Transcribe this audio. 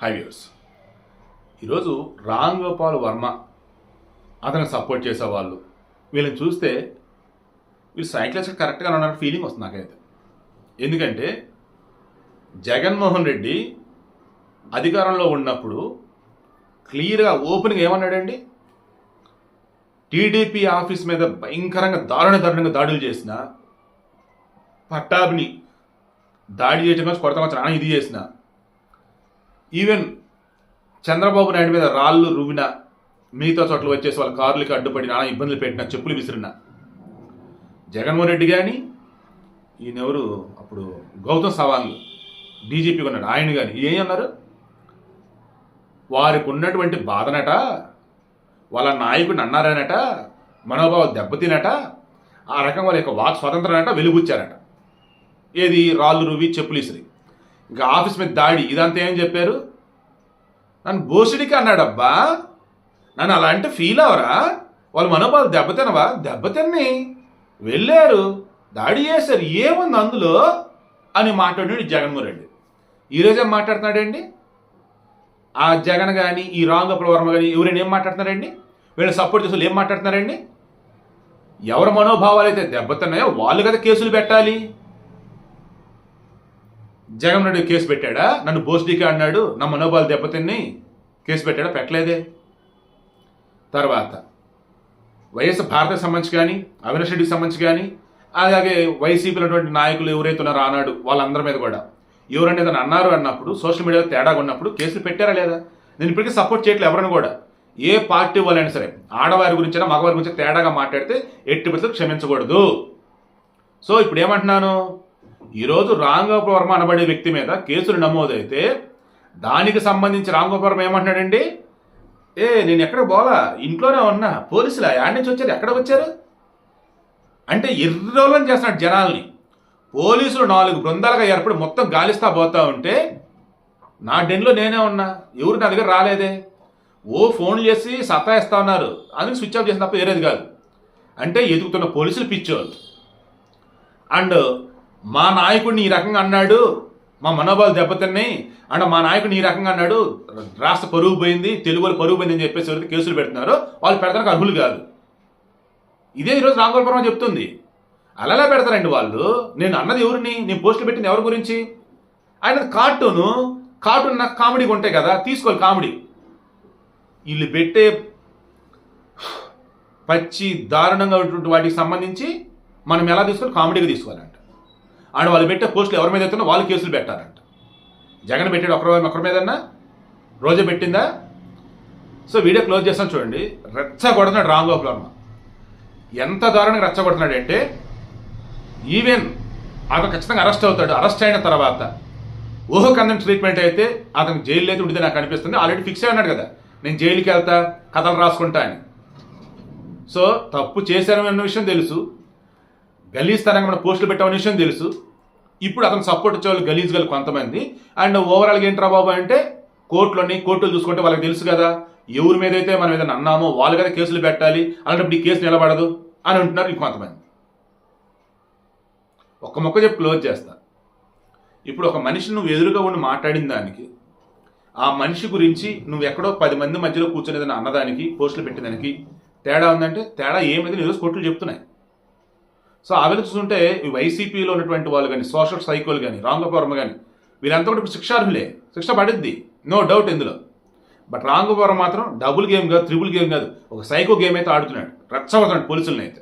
High viewers ఈరోజు రామ్ గోపాల్ వర్మ అతను support చేసేవాళ్ళు. వీళ్ళని చూస్తే వీళ్ళు సైక్లిస్ట్ కరెక్ట్గా ఉన్న ఫీలింగ్ వస్తుంది నాకైతే. ఎందుకంటే జగన్మోహన్ రెడ్డి అధికారంలో ఉన్నప్పుడు క్లియర్గా ఓపెన్గా ఏమన్నాడండి? టీడీపీ ఆఫీస్ మీద భయంకరంగా దారుణ దారుణంగా దాడులు చేసిన పట్టాభిని దాడి చేయడం కోసం కొడతాం చాలా ఇది చేసిన ఈవెన్ చంద్రబాబు నాయుడు మీద రాళ్ళు రువ్విన మిగతా చోట్ల వచ్చేసి వాళ్ళ కార్లకి అడ్డుపడి నానా ఇబ్బందులు పెట్టిన చెప్పులు విసిరిన. జగన్మోహన్ రెడ్డి కానీ ఈయనెవరు అప్పుడు గౌతమ్ సవాంగ్ డీజీపీగా ఉన్నాడు ఆయన కానీ ఏం అన్నారు? వారికి ఉన్నటువంటి బాధనట వాళ్ళ నాయకుడిని అన్నారనట మనోభావం దెబ్బతినట ఆ రకం వాళ్ళ యొక్క వాక్ స్వతంత్రనట వెలుగుచ్చారట. ఏది? రాళ్ళు రువి చెప్పులు ఇసిరి ఇంకా ఆఫీస్ మీద దాడి ఇదంతా ఏం చెప్పారు? నన్ను బోసుడికి అన్నాడబ్బా. నన్ను అలా అంటే ఫీల్ అవరా? వాళ్ళ మనోభావాలు దెబ్బతినవా దెబ్బతిన్ని వెళ్ళారు. దాడి చేశారు. ఏముంది అందులో? అని మాట్లాడాడు జగన్మోహన్ రెడ్డి. ఈరోజు ఏం మాట్లాడుతున్నాడండి? ఆ జగన్ కానీ ఈ రాంగోపాల్ వర్మ కానీ ఎవరైనా ఏం మాట్లాడుతున్నారండి? వీళ్ళు సపోర్ట్ చేసే ఏం మాట్లాడుతున్నారండి? ఎవరి మనోభావాలు అయితే దెబ్బతిన్నాయో వాళ్ళు కదా కేసులు పెట్టాలి. జగన్ రెడ్డి కేసు పెట్టాడా? నన్ను బోస్డీకి అన్నాడు. నా మనోభావాలు దెబ్బతిన్నాయి కేసు పెట్టాడా? పెట్టలేదే. తర్వాత వైఎస్ భారతకు సంబంధించి కానీ అవినాష్ రెడ్డికి సంబంధించి కానీ అలాగే వైసీపీ ఉన్నటువంటి నాయకులు ఎవరైతే ఉన్నారో ఆనాడు వాళ్ళందరి మీద కూడా. ఎవరైనా ఏదైనా అన్నారు అన్నప్పుడు సోషల్ మీడియాలో తేడాగా ఉన్నప్పుడు కేసులు పెట్టారా లేదా? నేను ఇప్పటికీ సపోర్ట్ చేయట్లేదు ఎవరైనా కూడా. ఏ పార్టీ వాళ్ళైనా సరే ఆడవారి గురించైనా మగవారి గురించి తేడాగా మాట్లాడితే ఎట్టి పరిస్థితులు క్షమించకూడదు. సో ఇప్పుడు ఏమంటున్నాను? ఈరోజు రాంగోపాల్ వర్మ అనబడే వ్యక్తి మీద కేసులు నమోదైతే దానికి సంబంధించి రాంగోపాల్ వర్మ ఏమంటున్నాడండి? ఏ నేను ఎక్కడ పోలా ఇంట్లోనే ఉన్నా. పోలీసులు యాడ్ నుంచి వచ్చారు. ఎక్కడ వచ్చారు? అంటే ఇర్రోలం చేస్తున్నాడు జనాల్ని. పోలీసులు నాలుగు బృందాలుగా ఏర్పడి మొత్తం గాలిస్తా పోతా ఉంటే నా డెన్లో నేనే ఉన్నా. ఎవరు నా దగ్గర రాలేదే. ఓ ఫోన్ చేసి సతాయిస్తా ఉన్నారు. అందుకు స్విచ్ ఆఫ్ చేసిన తప్ప వేరేది కాదు. అంటే ఎదుగుతున్న పోలీసులు పిచ్చోళ్ళు. అండ్ మా నాయకుడిని ఈ రకంగా అన్నాడు. మా మనోభావాలు దెబ్బతిన్నాయి. అండ్ మా నాయకుడిని ఈ రకంగా అన్నాడు. రాష్ట్ర పరుగు పోయింది తెలుగులో పరుగు పోయింది అని చెప్పేసి ఎవరైతే కేసులు పెడుతున్నారో వాళ్ళు పెడతానికి అర్హులు కాదు. ఇదే ఈరోజు రాంగోపాలరావు చెప్తుంది. అలానే పెడతారండి వాళ్ళు. నేను అన్నది ఎవరిని? నేను పోస్టులు పెట్టింది ఎవరి గురించి? ఆయన కార్టూను కార్టూన్ నాకు కామెడీగా ఉంటాయి కదా తీసుకోవాలి కామెడీ. వీళ్ళు పెట్టే పచ్చి దారుణంగా ఉన్నటువంటి వాటికి సంబంధించి మనం ఎలా తీసుకోవాలి? కామెడీగా తీసుకోవాలండి అండ్ వాళ్ళు పెట్టే పోస్టులు ఎవరి మీద ఎత్తున్నా వాళ్ళు కేసులు పెట్టారంట జగన్ పెట్టాడు ఒకరి ఒకరి మీదన్నా? రోజే పెట్టిందా? సో వీడియో క్లోజ్ చేస్తాను చూడండి. రెచ్చగొడుతున్నాడు కొడుతున్నాడు వర్మ ఎంత దారుణంగా రెచ్చగొడుతున్నాడు అంటే ఈవెన్ అతను ఖచ్చితంగా అరెస్ట్ అవుతాడు. అరెస్ట్ అయిన తర్వాత ఊహకందని ట్రీట్మెంట్ అయితే అతను జైలు అయితే ఉండితే నాకు అనిపిస్తుంది. ఆల్రెడీ ఫిక్స్ అయి ఉన్నాడు కదా. నేను జైలుకి వెళ్తా కథలు రాసుకుంటా అని. సో తప్పు చేశాను అన్న విషయం తెలుసు. గలీజ్ తరంగా మనం పోస్టులు పెట్టామని విషయం తెలుసు. ఇప్పుడు అతను సపోర్ట్ వచ్చేవాళ్ళు గలీజ్ గలు కొంతమంది. అండ్ ఓవరాల్గా ఏంట్రా బాబు అంటే కోర్టులోని కోర్టులు చూసుకుంటే వాళ్ళకి తెలుసు కదా ఎవరి మీద అయితే మనం ఏదైనా అన్నామో వాళ్ళు కదా కేసులు పెట్టాలి అలాంటప్పుడు ఈ కేసు నిలబడదు అని అంటున్నారు ఇంకొంతమంది ఒక మొక్క చెప్పి క్లోజ్ చేస్తా. ఇప్పుడు ఒక మనిషి నువ్వు ఎదురుగా ఉండి మాట్లాడిన దానికి ఆ మనిషి గురించి నువ్వు ఎక్కడో పది మంది మధ్యలో కూర్చొని ఏదైనా అన్నదానికి పోస్టులు పెట్టేదానికి తేడా ఉందంటే తేడా ఏమైంది ఈరోజు కోర్టులు చెప్తున్నాయి. సో ఆ చూస్తుంటే ఈ వైసీపీలో ఉన్నటువంటి వాళ్ళు కానీ సోషల్ సైకోలు కానీ రాంగోపవర్మ కానీ వీళ్ళంతా కూడా ఇప్పుడు శిక్షార్హులే. శిక్ష పడుద్ది. నో డౌట్ ఇందులో. బట్ రాంగోపవరం మాత్రం డబుల్ గేమ్ కాదు త్రిబుల్ గేమ్ కాదు. ఒక సైకో గేమ్ అయితే ఆడుతున్నాడు. రచ్చవుతున్నాడు పోలీసులను అయితే.